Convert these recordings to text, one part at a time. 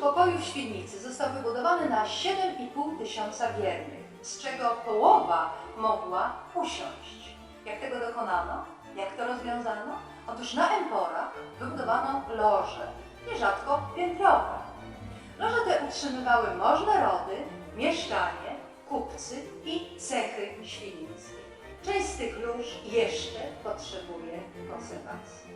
Pokoju w Świdnicy został wybudowany na 7,5 tysiąca wiernych, z czego połowa mogła usiąść. Jak tego dokonano? Jak to rozwiązano? Otóż na emporach wybudowano loże, nierzadko piętrowe. Loże te utrzymywały możne rody, mieszczanie, kupcy i cechy świdnickie. Część z tych lóż jeszcze potrzebuje konserwacji.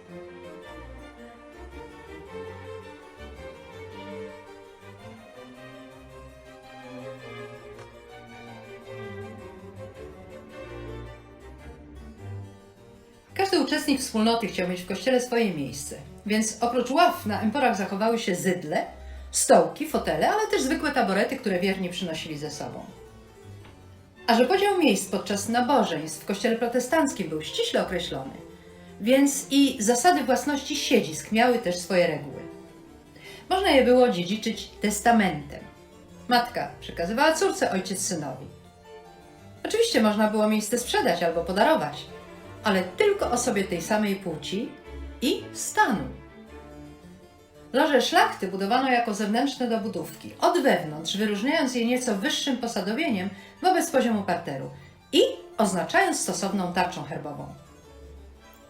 Każdy uczestnik wspólnoty chciał mieć w kościele swoje miejsce, więc oprócz ław na emporach zachowały się zydle, stołki, fotele, ale też zwykłe taborety, które wierni przynosili ze sobą. A że podział miejsc podczas nabożeństw w kościele protestanckim był ściśle określony, więc i zasady własności siedzisk miały też swoje reguły. Można je było dziedziczyć testamentem. Matka przekazywała córce, ojciec synowi. Oczywiście można było miejsce sprzedać albo podarować, ale tylko osobie tej samej płci i stanu. Loże szlachty budowano jako zewnętrzne dobudówki, od wewnątrz, wyróżniając je nieco wyższym posadowieniem wobec poziomu parteru i oznaczając stosowną tarczą herbową.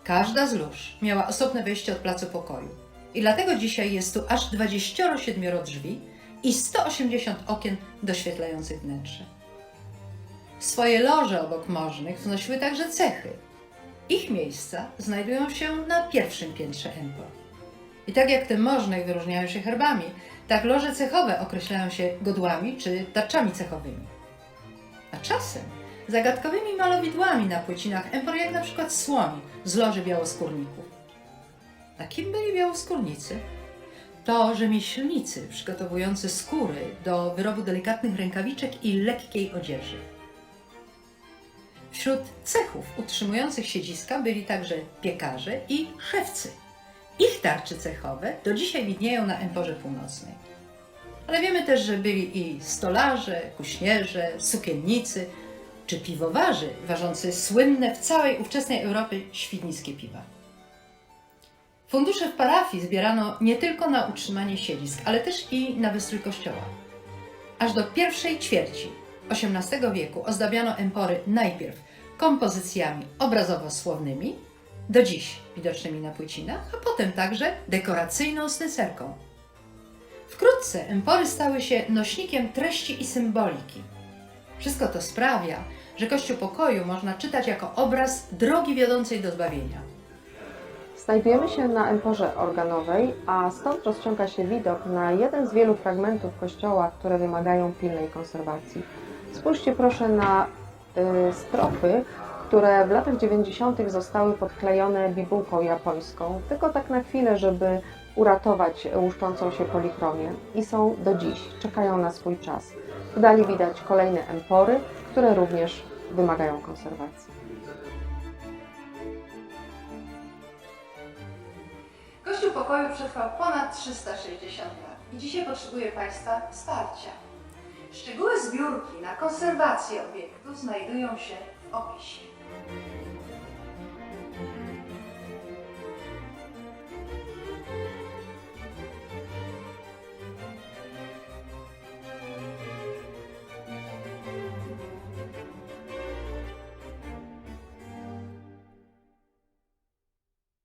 Każda z lóż miała osobne wejście od placu pokoju i dlatego dzisiaj jest tu aż 27 drzwi i 180 okien doświetlających wnętrze. Swoje loże obok możnych wnosiły także cechy. Ich miejsca znajdują się na pierwszym piętrze empor. I tak jak te możne wyróżniają się herbami, tak loże cechowe określają się godłami czy tarczami cechowymi. A czasem zagadkowymi malowidłami na płycinach empor, jak na przykład słoni z loży białoskórników. A kim byli białoskórnicy? To rzemieślnicy przygotowujący skóry do wyrobu delikatnych rękawiczek i lekkiej odzieży. Wśród cechów utrzymujących siedziska byli także piekarze i szewcy. Ich tarcze cechowe do dzisiaj widnieją na Emporze Północnej. Ale wiemy też, że byli i stolarze, kuśnierze, sukiennicy czy piwowarzy ważący słynne w całej ówczesnej Europie świdnickie piwa. Fundusze w parafii zbierano nie tylko na utrzymanie siedzisk, ale też i na wystrój kościoła. Aż do pierwszej ćwierci XVIII wieku ozdabiano empory najpierw kompozycjami obrazowo-słownymi, do dziś widocznymi na płycinach, a potem także dekoracyjną snycerką. Wkrótce empory stały się nośnikiem treści i symboliki. Wszystko to sprawia, że Kościół Pokoju można czytać jako obraz drogi wiodącej do zbawienia. Znajdujemy się na emporze organowej, a stąd rozciąga się widok na jeden z wielu fragmentów kościoła, które wymagają pilnej konserwacji. Spójrzcie proszę na y, stropy, które w latach 90. zostały podklejone bibułką japońską, tylko tak na chwilę, żeby uratować łuszczącą się polichromię i są do dziś, czekają na swój czas. W dali widać kolejne empory, które również wymagają konserwacji. Kościół Pokoju przetrwał ponad 360 lat i dzisiaj potrzebuje Państwa wsparcia. Szczegóły zbiórki na konserwację obiektu znajdują się w opisie.